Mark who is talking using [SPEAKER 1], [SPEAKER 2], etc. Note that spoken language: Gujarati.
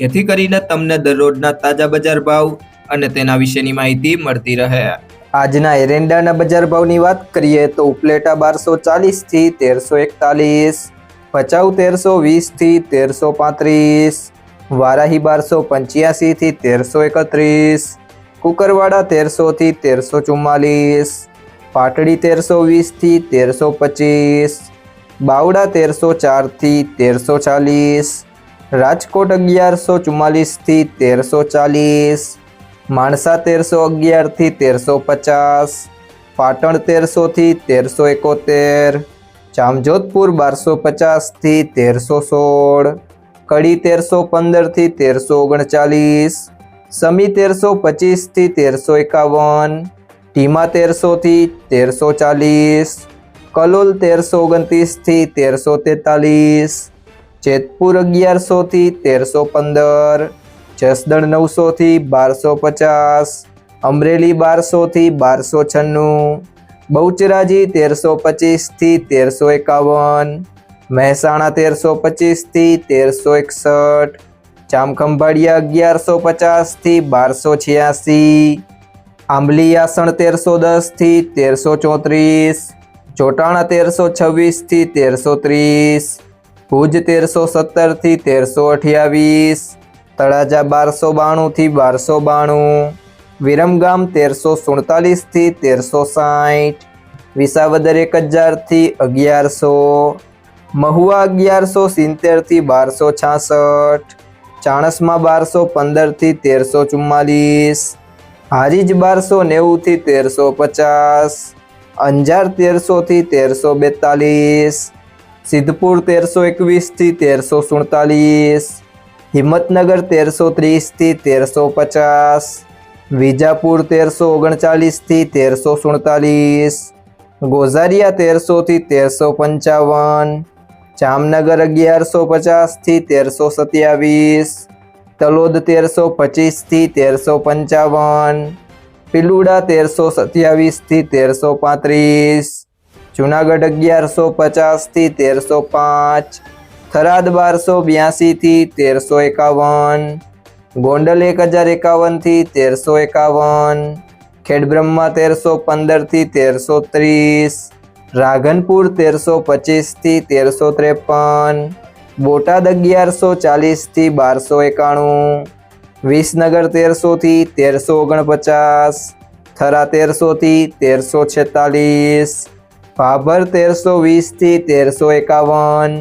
[SPEAKER 1] જેથી કરીને તમને દરરોજના તાજા બજાર ભાવ અને તેના વિશેની માહિતી મળતી રહે. આજના એરંડાના બજાર ભાવની વાત કરીએ તો ઉપલેટા બારસો ચાલીસથી તેરસો એકતાલીસ, ભચાઉ તેરસો વીસથી તેરસો પાંત્રીસ, વારાહી બારસો પંચ્યાસીથી તેરસો એકત્રીસ, કુકરવાડા તેરસોથી તેરસો ચુમ્માલીસ, પાટડી તેરસો વીસથી તેરસો પચીસ, બાવડા તેરસો ચારથી તેરસો ચાલીસ રાજકોટ અગિયારસો ચુમ્માલીસથી તેરસો ચાલીસ, માણસા તેરસો અગિયારથી તેરસો પચાસ, પાટણ તેરસોથી તેરસો એકોતેર, જામજોધપુર બારસો પચાસથી તેરસો સોળ, કડી તેરસો પંદરથી તેરસો ઓગણચાલીસ, સમી તેરસો પચીસથી તેરસો એકાવન, ટીમા તેરસોથી તેરસો ચાલીસ, કલોલ તેરસો ઓગણત્રીસથી તેરસો તેતાલીસ જેતપુર અગિયારસોથી તેરસો પંદર, જસદણ નવસોથી બારસો પચાસ, અમરેલી બારસોથી બારસો છન્નું, બહુચરાજી તેરસો પચીસથી તેરસો એકાવન, મહેસાણા તેરસો પચીસથી તેરસો એકસઠ, જામખંભાળિયા અગિયારસો પચાસથી બારસો છ્યાસી, આંબલી આસણ તેરસો દસથી તેરસો ચોત્રીસ, ચોટાણા તેરસો છવ્વીસથી તેરસો ત્રીસ ભુજ તેરસો સત્તરથી તેરસો અઠ્યાવીસ, તળાજા બારસો બાણુંથી બારસો બાણું, વિરમગામ તેરસો સુડતાલીસથી તેરસો સાઠ, વિસાવદર એક હજારથી અગિયારસો, મહુવા અગિયારસો સિત્તેરથી બારસો છાસઠ, ચાણસમાં બારસો પંદરથી તેરસો ચુમ્માલીસ, હારીજ બારસો નેવુંથી તેરસો પચાસ, અંજાર તેરસોથી તેરસો બેતાલીસ સિદ્ધપુર તેરસો એકવીસથી તેરસો સુડતાલીસ હિંમતનગર તેરસો ત્રીસથી તેરસો પચાસ વિજાપુર તેરસો ઓગણચાલીસથી તેરસો સુડતાલીસ ગોઝારિયા તેરસોથી તેરસો પંચાવન જામનગર અગિયારસો પચાસથી તેરસો સત્યાવીસ તલોદ તેરસો પચીસથી તેરસો પંચાવન પિલુડા તેરસો સત્યાવીસથી તેરસો પાંત્રીસ જુનાગઢ અગિયારસો પચાસથી તેરસો પાંચ, થરાદ બારસો બ્યાસીથી તેરસો એકાવન, ગોંડલ એક હજાર એકાવનથી તેરસો એકાવન, ખેડબ્રહ્મા તેરસો પંદરથી તેરસો ત્રીસ રાધનપુર તેરસો પચીસથી તેરસો ત્રેપન, બોટાદ અગિયારસો ચાલીસથી બારસો એકાણું, વિસનગર તેરસોથી તેરસો ઓગણપચાસ, થરા તેરસોથી તેરસો છેતાલીસ ભાભર તેરસો વીસથી તેરસો એકાવન.